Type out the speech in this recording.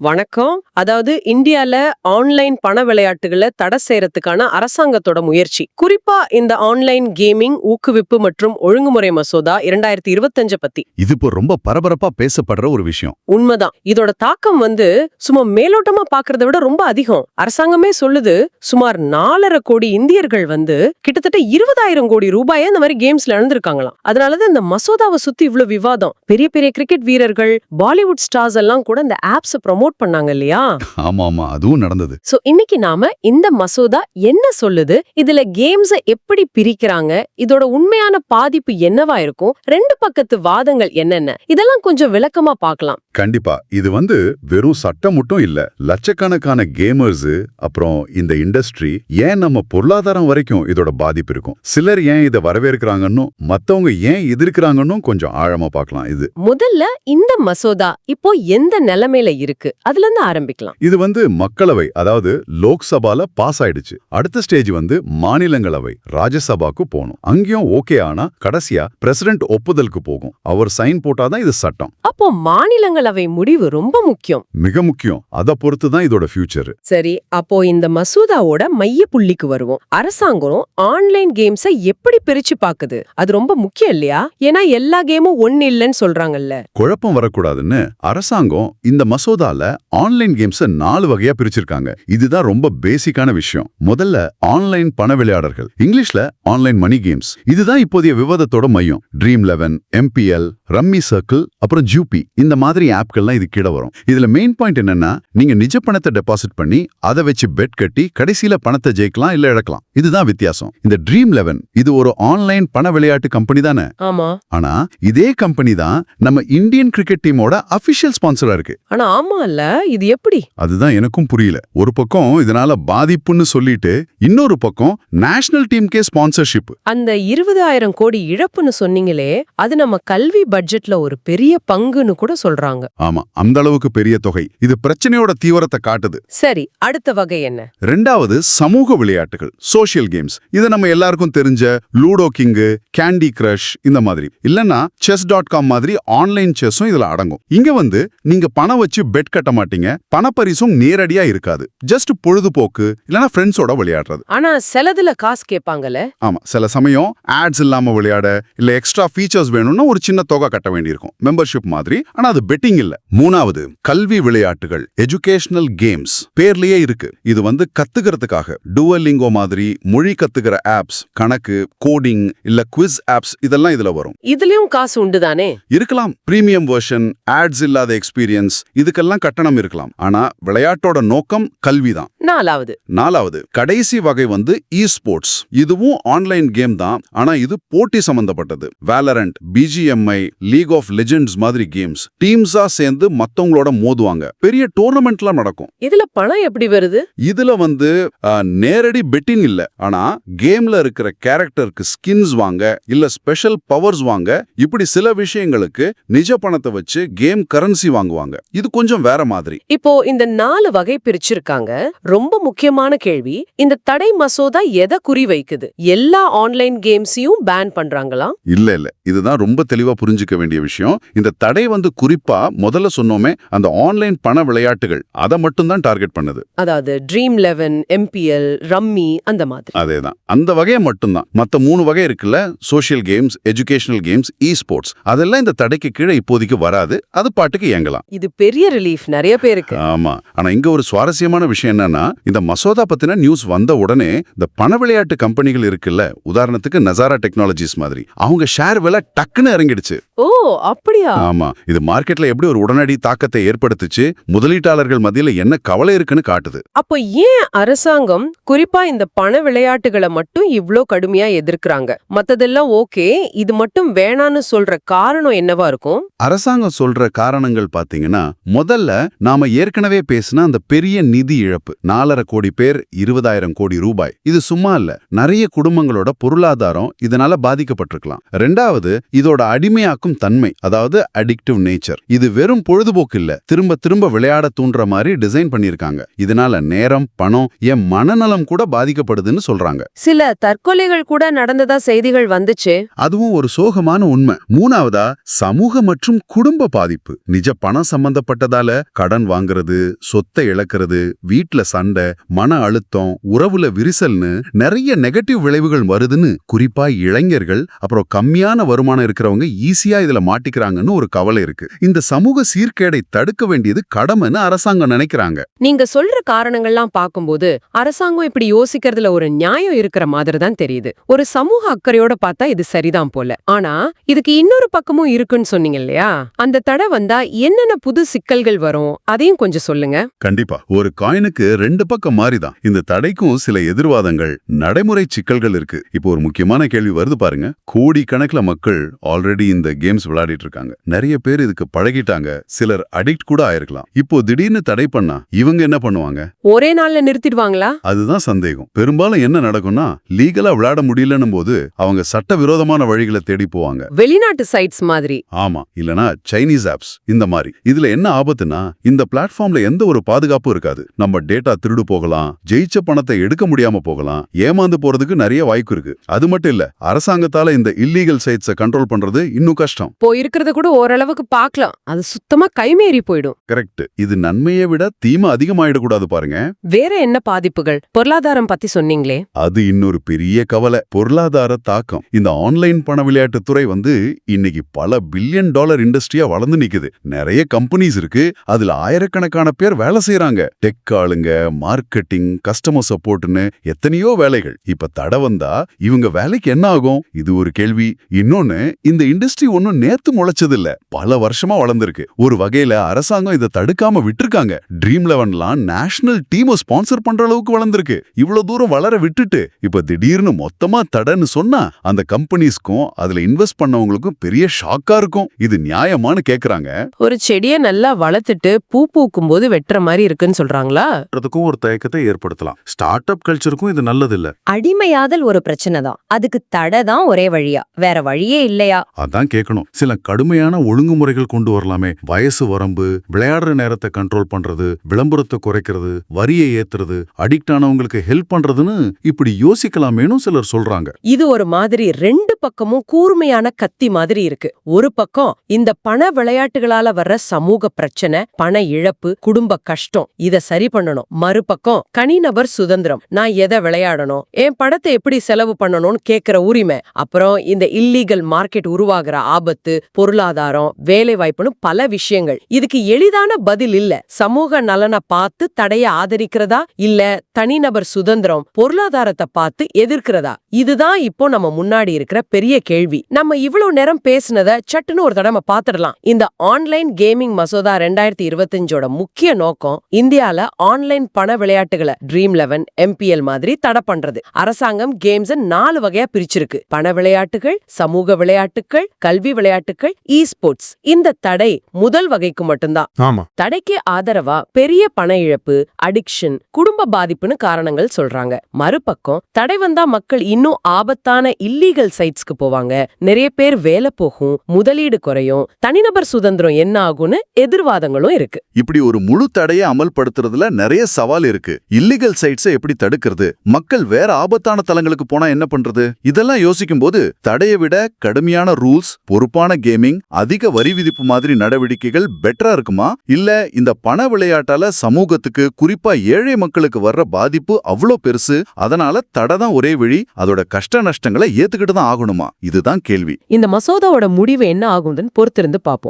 வணக்கம். அதாவது இந்தியால ஆன்லைன் பண விளையாட்டுகளை தடை செய்யறதுக்கான அரசாங்கத்தோட முயற்சி. குறிப்பா இந்த ஆன்லைன் கேமிங் ஊக்குவிப்பு மற்றும் ஒழுங்குமுறை மசோதா இரண்டாயிரத்தி இருபத்தஞ்ச பத்தி. இது இப்போ ரொம்ப பரபரப்பா பேசப்படுற ஒரு விஷயம். உண்மைதான். இதோட தாக்கம் வந்து சும்மா மேலோட்டமா பாக்குறத விட ரொம்ப அதிகம். அரசாங்கமே சொல்லுது சுமார் நாலரை கோடி இந்தியர்கள் வந்து கிட்டத்தட்ட இருபதாயிரம் கோடி ரூபாயை இந்த மாதிரி கேம்ஸ்ல இழந்திருக்காங்களாம். அதனாலதான் இந்த மசோதாவை சுத்தி இவ்ளோ விவாதம். பெரிய பெரிய கிரிக்கெட் வீரர்கள் பாலிவுட் ஸ்டார்ஸ் எல்லாம் கூட இந்த ஆப்ஸ் ப்ரோமோட் பண்ணாங்க இல்லையா ஆமா ஆமா அதுவும் நடந்தது. சோ இன்னைக்கு நாம இந்த மசோதா என்ன சொல்லுது? இதுல கேம்ஸ எப்படி பிரிக்கிறாங்க? இதோட உண்மையான பாதிப்பு என்னவா இருக்கும்? ரெண்டு பக்கத்து வாதங்கள் என்னென்ன? இதெல்லாம் கொஞ்சம் விளக்கமா பார்க்கலாம். கண்டிப்பா. இது வந்து வெறும் சட்டம் மட்டும் இல்ல லட்சக்கணக்கான கேமர்ஸ் அப்புறம் இந்த இண்டஸ்ட்ரி ஏன் நம்ம பொருளாதாரம் வரைக்கும் இதோட பாதிப்பு இருக்கும்? சிலர் ஏன் இதை வரவேற்கிறாங்கன்னு மத்தவங்க ஏன் எதிர்க்கிறாங்கன்னு கொஞ்சம் ஆழமா பார்க்கலாம் இது. முதல்ல இந்த மசோதா இப்போ எந்த நிலைமையில இருக்கு? அதுல இருந்து ஆரம்பிக்கலாம். இது வந்து மக்களவை அதாவது லோக்சபால பாஸ் ஆயிடுச்சு. அடுத்த ஸ்டேஜ் வந்து மாநிலங்களவை ராஜ்யசபாக்கு போகணும். அங்கேயும் ஓகே ஆனா கடைசியா பிரசிடென்ட் ஒப்புதலுக்கு போகும். அவர் சைன் போட்டாதான் இது சட்டம். அப்போ மாநிலங்களவை முடிவு ரொம்ப முக்கியம். மிக முக்கியம். அதை பொறுத்து தான் இதோட ஃபியூச்சர். சரி அப்போ இந்த மசோதாவோட மைய புள்ளிக்கு வருவோம். அரசாங்கம் ஆன்லைன் கேம்ஸை எப்படி பிரிச்சு பாக்குது? அது ரொம்ப முக்கியம் இல்லையா? ஏன்னா எல்லா கேமும் ஒன்னு இல்லைன்னு சொல்றாங்கல்ல. குழப்பம் வரக்கூடாதுன்னு அரசாங்கம் இந்த மசோதால ஆன்லைன் கேம்ஸ நாலு வகையா பிரிச்சிருக்காங்க. இதுதான் ரொம்ப பேசிக்கான விஷயம். முதல்ல ஆன்லைன் பண விளையாடர்கள் இங்கிலீஷ்ல ஆன்லைன் மணி கேம்ஸ். இதுதான் இப்போதைய விவாதத்தோட மையம். Dream eleven MPL rummy circle அப்புறம் ஜூபி இந்த மாதிரி ஆப்கள்லாம் இது கீழே வரும். இதுல மெயின் பாயிண்ட் என்னன்னா நீங்க நிஜ பணத்தை டெபாசிட் பண்ணி அதை வச்சு பெட் கட்டி கடைசியில பணத்தை ஜெயிக்கலாம் இல்ல இழக்கலாம். இதுதான் வித்தியாசம். இந்த ட்ரீம் லெவன் இது ஒரு ஆன்லைன் பண விளையாட்டு கம்பெனி தானே? ஆனா இதே கம்பெனி தான் நம்ம இந்தியன் கிரிக்கெட் டீமோட அபிஷியல் ஸ்பான்சரா இருக்கு. ஆனா ஆமா இல்ல. இது எப்படி? அதுதான் எனக்கும் புரியல. ஒரு பக்கம் இதனால பாதிப்புன்னு சொல்லிட்டு இன்னொரு பக்கம் நேஷனல் டீம்கே ஸ்பான்சர்ஷிப் அந்த இருபதாயிரம் கோடி இழப்புன்னு சொன்னீங்களே அது நம்ம கல்வி பட்ஜெட்ல ஒரு பெரிய பங்குன்னு கூட சொல்றாங்க. ஆமா அந்த அளவுக்கு பெரிய தொகை. இது பிரச்சனையோட தீவிரத்தை காட்டுது. சரி அடுத்த வகை என்ன? ரெண்டாவது சமூக விளையாட்டுகள் சோஷியல் கேம்ஸ் இது நம்ம எல்லாருக்கும் தெரிஞ்ச லூடோ கிங்கு கேண்டி கிரஷ் இந்த மாதிரி. இல்லனா செஸ் டாட் காம் மாதிரி ஆன்லைன் செஸ்ஸும் இதுல அடங்கும். இங்க வந்து நீங்க பணம் வச்சு பெட் கட்ட மாட்டீங்க. பணப்பரிசும் நேரடியா இருக்காது. ஜஸ்ட் பொழுதுபோக்கு இல்லனா ஃப்ரெண்ட்ஸோட விளையாடுறது. ஆனா சிலதுல காசு கேட்பாங்கல்ல? ஆமா சில சமயம் ஆட்ஸ் இல்லாம விளையாட இல்ல எக்ஸ்ட்ரா ஃபீச்சர்ஸ் வேணும்னா ஒரு சின்ன தொகை கட்ட வேண்டியிருக்கும். மெம்பர்ஷிப் மாதிரி. ஆனா அது பெட்டிங் இல்ல. மூணாவது கல்வி விளையாட்டுகள் எஜுகேஷனல் கேம்ஸ் பேர்லயே இருக்கு. இது வந்து கத்துக்கிறதுக்காக. டுவலிங்கோ மாதிரி மொழி கத்துக்கிற ஆப்ஸ் கணக்கு கோடிங் இல்ல குவிஸ் ஆப்ஸ் இதெல்லாம் இதுல வரும். இதுலயும் காசு உண்டுதானே? இருக்கலாம். பிரீமியம் வெர்ஷன் ஆட்ஸ் இல்லாத எக்ஸ்பீரியன்ஸ் இதுக்கெல்லாம் கட்டணம் இருக்கலாம். ஆனா விளையாட்டோட நோக்கம் கல்விதான். நாலாவது. நாலாவது கடைசி வகை வந்து இ ஸ்போர்ட்ஸ் இதுவும் ஆன்லைன் கேம் தான். ஆனா இது போட்டி சம்பந்தப்பட்டது. Valorant BGMI league of legends மாதிரி கேம்ஸ் டீம்ஸா சேர்ந்து மத்தவங்களோட மோதுவாங்க. பெரிய டோர்னமெண்ட்லாம் நடக்கும். இதுல பணம் எப்படி வருது? இதுல வந்து நேரடி பெட்டிங் இல்ல. ஆனா கேம்ல இருக்கிற கேரக்டருக்கு ஸ்கின்ஸ் வாங்க இல்ல ஸ்பெஷல் பவர்ஸ் வாங்க இப்படி சில விஷயங்களுக்கு நிஜ பணத்தை வச்சு கேம் கரன்சி வாங்குவாங்க. இது கொஞ்சம் வேற மாதிரி. இப்போ இந்த நாலு வகை பிரிச்சிருக்காங்க. ரொம்ப முக்கியமான கேள்வி இந்த தடை மசோதா எதை குறி வைக்குது? எல்லா ஆன்லைன் கேம்ஸையும் பேன் பண்றாங்களா? இல்ல இல்ல. இதுதான் ரொம்ப தெளிவா புரிஞ்சுக்க வேண்டிய விஷயம். இந்த தடை வந்து குறிப்பா முதல்ல சொன்னோமே அந்த ஆன்லைன் பண விளையாட்டுகள். அதை மட்டும் தான் டார்கெட் பண்ணுது. அதாவது ட்ரீம் லெவன் எம்பிஎல் ரம்மி அந்த மாதிரி. அதேதான். அந்த வகையை மட்டும்தான். மத்த மூணு வகை இருக்குல்ல social games educational games e sports அதெல்லாம் இந்த தடைக்கு கீழே இப்போதைக்கு வராது. அது பாட்டுக்கு இயங்கலாம். இது பெரிய ரிலீஃப் நிறைய பேருக்கு. ஆமா. ஆனா இங்க ஒரு சுவாரஸ்யமான விஷயம் என்னன்னா இந்த மசோதா பத்தின நியூஸ் வந்த உடனே இந்த பண விளையாட்டு கம்பெனிகள் இருக்குல்ல உதாரணத்துக்கு நசாரா டெக்னாலஜிஸ் மாதிரி அவங்க ஷேர் விலை டக்குன்னு இறங்கிடுச்சு. ஓ அப்படியா? ஆமா இது மார்க்கெட்ல எப்படி ஒரு உடனடி தாக்கத்தை ஏற்படுத்துச்சு முதலீட்டாளர்கள் மத்தியில என்ன கவலை இருக்குன்னு காட்டுது. அப்போ ஏன் அரசாங்கம் குறிப்பா இந்த பண விளையாட்டுகளை மட்டும் இவ்ளோ கடுமையா எதிர்க்கறாங்க? மத்ததெல்லாம் ஓகே இது மட்டும் வேணான்னு சொல்ற காரணம் என்னவா இருக்கும்? அரசாங்கம் சொல்ற காரணங்கள் பாத்தீங்கன்னா முதல்ல நாம ஏற்கனவே பேசின அந்த பெரிய நிதி இழப்பு நாலரை கோடி பேர் இருபதாயிரம் கோடி ரூபாய். இது சும்மா இல்ல நிறைய குடும்பங்களோட பொருளாதாரம் இதனால பாதிக்கப்பட்டிருக்கலாம். ரெண்டாவது இதோட அடிமையாக்கும் பழக்கும் தன்மை அதாவது அடிக்டிவ் நேச்சர் இது வெறும் பொழுதுபோக்கு இல்ல திரும்ப திரும்ப விளையாட தூண்டுற மாதிரி டிசைன் பண்ணிருக்காங்க இதனால நேரம் பணம் என் மனநலம் கூட பாதிக்கப்படுதுன்னு சொல்றாங்க. சில தற்கொலைகள் கூட நடந்ததா செய்திகள் வந்துச்சு? அதுவும் ஒரு சோகமான உண்மை. மூணாவதா சமூக மற்றும் குடும்ப பாதிப்பு. நிஜ பணம் சம்பந்தப்பட்டதால கடன் வாங்குறது சொத்தை இழக்கிறது வீட்ல சண்டை மன அழுத்தம் உறவுல விரிசல்னு நிறைய நெகட்டிவ் விளைவுகள் வருதுன்னு குறிப்பா இளைஞர்கள் அப்புறம் கம்மியான வருமானம் இருக்கிறவங்க ஈஸியா இதுல மாட்டிக்கிறாங்கன்னு ஒரு கவலை இருக்கு. இந்த சமூக சீர்கேடை தடுக்க வேண்டியது கடமைன்னு அரசாங்கம் நினைக்கிறாங்க. நீங்க சொல்ற காரணங்கள்லாம் பார்க்கும்போது அரசாங்கம் இப்படி யோசிக்கிறதுல ஒரு நியாயம் இருக்கிற மாதிரி தான் தெரியுது. ஒரு சமூக அக்கறையோட பார்த்தா இது சரிதான் போல. ஆனா இதுக்கு இன்னொரு பக்கமும் இருக்குன்னு சொன்னீங்க இல்லையா? அந்த தடை வந்தா என்னென்ன புது சிக்கல்கள் வரும்? அதையும் கொஞ்சம் சொல்லுங்க. கண்டிப்பா. ஒரு காயினுக்கு ரெண்டு பக்கம் மாறிதான். இந்த தடைக்கும் சில எதிர்வாதங்கள் நடைமுறை சிக்கல்கள் இருக்கு. இப்போ ஒரு முக்கியமான கேள்வி வருது பாருங்க. கோடி கணக்குல மக்கள் ஆல்ரெடி இந்த கேம்ஸ் விளையாடிட்டு இருக்காங்க நிறைய பேர் இதுக்கு பழகிட்டாங்க. சிலர் அடிக்ட் கூட ஆயிருக்கலாம். இப்போ திடீர்னு தடை பண்ணா இவங்க என்ன பண்ணுவாங்க? ஒரே நாள்ல நிறுத்திடுவாங்களா? அதுதான் சந்தேகம். பெரும்பாலும் என்ன நடக்கும்னா லீகலா விளையாட முடியலன்னும் போது அவங்க சட்டவிரோதமான வழிகளை தேடி போவாங்க. வெளிநாட்டு சைட்ஸ் மாதிரி. ஆமா. இல்லனா சைனீஸ் ஆப்ஸ் இந்த மாதிரி. இதுல என்ன ஆபத்துனா இந்த பிளாட்ஃபார்ம்ல எந்த ஒரு பாதுகாப்பும் இருக்காது. நம்ம டேட்டா திருடு போகலாம் ஜெயிச்ச பணத்தை எடுக்க முடியாம போகலாம் ஏமாந்து போறதுக்கு நிறைய வாய்ப்பு இருக்கு. அது மட்டும் இல்ல அரசாங்கத்தால இந்த இல்லீகல் சைட்ஸ கண்ட்ரோல் பண்றது இன்னும் கஷ்டம். இப்போ இருக்கிறத கூட ஓரளவுக்கு பார்க்கலாம். அது சுத்தமா கைமீறி போயிடும். கரெக்ட். இது நன்மையை விட தீமை அதிகமாயிடக்கூடாது பாருங்க. வேற என்ன பாதிப்புகள்? பொருளாதாரம் பத்தி சொன்னீங்களே. அது இன்னொரு பெரிய கவலை. பொருளாதார தாக்கம். இந்த ஆன்லைன் பண விளையாட்டு துறை வந்து இன்னைக்கு பல பில்லியன் டாலர் இண்டஸ்ட்ரியா வளர்ந்து நிக்குது. நிறைய கம்பெனிஸ் இருக்கு. அதுல ஆயிரக்கணக்கான பேர் வேலை செய்யறாங்க டெக் ஆளுங்க மார்க்கெட்டிங் கஸ்டமர் சப்போர்ட்னு எத்தனையோ வேலைகள். இப்ப தடை வந்தா இவங்க வேலைக்கு என்ன ஆகும்? இது ஒரு கேள்வி. இன்னொன்னு இந்த இண்டஸ்ட்ரி ஒன்னும் நேத்து முளைச்சது இல்ல பல வருஷமா வளர்ந்திருக்கு. ஒரு வகையில அரசாங்கம் இதை தடுக்காம விட்டுருக்காங்க. ட்ரீம் லெவன்லாம் நேஷனல் டீமை ஸ்பான்சர் பண்ற அளவுக்கு வளர்ந்திருக்கு. இவ்வளவு தூரம் வளர விட்டுட்டு இப்ப திடீர்னு மொத்தமா தடைன்னு சொன்னா அந்த கம்பெனிஸ்க்கும் அதுல இன்வெஸ்ட் பண்ணவங்களுக்கும் பெரிய ஷாக்கா இருக்கும். இது நியாயமான்னு கேக்குறாங்க. ஒரு செடியை நல்லா வளர்த்துட்டு பூ பூக்கும் போது வெட்டுற மாதிரி இருக்குன்னு சொல்றாங்களா? பண்றதுக்கும் ஒரு தயக்கத்தை ஏற்படுத்தலாம். ஸ்டார்ட் அப் கல்ச்சருக்கும் இது நல்லது இல்ல அடிமையாதல் ஒரு பிரச்சனை தான். அதுக்கு தடை தான் ஒரே வழியா. வேற வழியே இல்லையா? அதான் கேட்கணும் சில கடுமையான ஒழுங்குமுறைகள் கொண்டு வரலாமே. வயசு வரம்பு விளையாடுற நேரத்தை கண்ட்ரோல் பண்றது விளம்பரத்தை குறைக்கிறது வரியை ஏத்துறது அடிக்ட் ஆனவங்களுக்கு ஹெல்ப் பண்றதுன்னு இப்படி யோசிக்கலாமேனும் சிலர் சொல்றாங்க. இது ஒரு மாதிரி ரெண்டு பக்கமும் கூர்மையான கத்தி மாதிரி இருக்கு. ஒரு பக்கம் இந்த பண விளையாட்டுகளால வர்ற சமூக பிரச்சனை பண இழப்பு குடும்ப கஷ்டம் இத சரி பண்ணணும். மறுபக்கம் கனிநபர் சுதந்திரம். நான் எதை விளையாடணும்? என் படத்தை எப்படி செலவு பண்ணணும்னு கேக்குற உரிமை. அப்புறம் இந்த இல்லீகல் மார்க்கெட் உருவாகிற ஆபத்து பொருளாதாரம் வேலை வாய்ப்புன்னு பல விஷயங்கள். இதுக்கு எளிதான பதில் இல்ல. சமூக நலனை பார்த்து தடைய ஆதரிக்கிறதா? இல்ல தனிநபர் சுதந்திரம் பொருளாதாரத்தை பார்த்து எதிர்க்கிறதா? இதுதான் இப்போ நம்ம முன்னாடி இருக்கிற பெரிய கேள்வி. நம்ம இவ்வளவு நேரம் பேசினத சட்டுன்னு ஒரு தடவை பாத்துடலாம் இந்த ஆன்லைன் கேமிங் மசோதா ரெண்டாயிரத்தி இருபத்தஞ்சோட முக்கிய நோக்கம் இந்தியால ஆன்லைன் பண விளையாட்டுகளை ட்ரீம் லெவன் எம்பிஎல் மாதிரி தடை பண்றது. அரசாங்கம் கேம்ஸ் நாலு வகையா பிரிச்சிருக்கு. பண விளையாட்டுகள் சமூக விளையாட்டுகள் கல்வி விளையாட்டுகள் இ ஸ்போர்ட்ஸ் இந்த தடை முதல் வகைக்கு மட்டும்தான். ஆமா. தடைக்கு ஆதரவா பெரிய பண இழப்பு அடிக்ஷன் குடும்ப பாதிப்புன்னு காரணங்கள் சொல்றாங்க. மறுபக்கம் தடை வந்தா மக்கள் இன்னும் ஆபத்தான இல்லீகல் சைட்ஸ்க்கு போவாங்க. நிறைய பேர் வேலை போகும் முதலீடு குறையும் தனிநபர் சுதந்திரம் என்ன ஆகும்னு எதிர்வாதங்களும் இருக்கு. இப்படி ஒரு முழு தடையை அமல்படுத்துறதுல நிறைய சவால் இருக்கு. இல்லீகல் சைட்ஸை எப்படி தடுக்கிறது? மக்கள் வேற ஆபத்தான தலங்களுக்கு போனா என்ன பண்றது? இதெல்லாம் யோசிக்கும் போது தடையை விட கடுமையான ரூல்ஸ் பொறுப்பான கேமிங் அதிக வரி விதிப்பு மாதிரி நடவடிக்கைகள் பெட்டரா இருக்குமா? இல்ல இந்த பண விளையாட்டால சமூகத்துக்கு குறிப்பா ஏழை மக்களுக்கு வர்ற பாதிப்பு அவ்வளோ பெருசு அதனால தடை தான் ஒரே வழி அதோட கஷ்ட நஷ்டங்களை ஏத்துக்கிட்டு தான் ஆகணுமா? இதுதான் கேள்வி. இந்த மசோதாவோட முடிவு என்ன ஆகும்னு பொறுத்திருந்து பார்ப்போம்.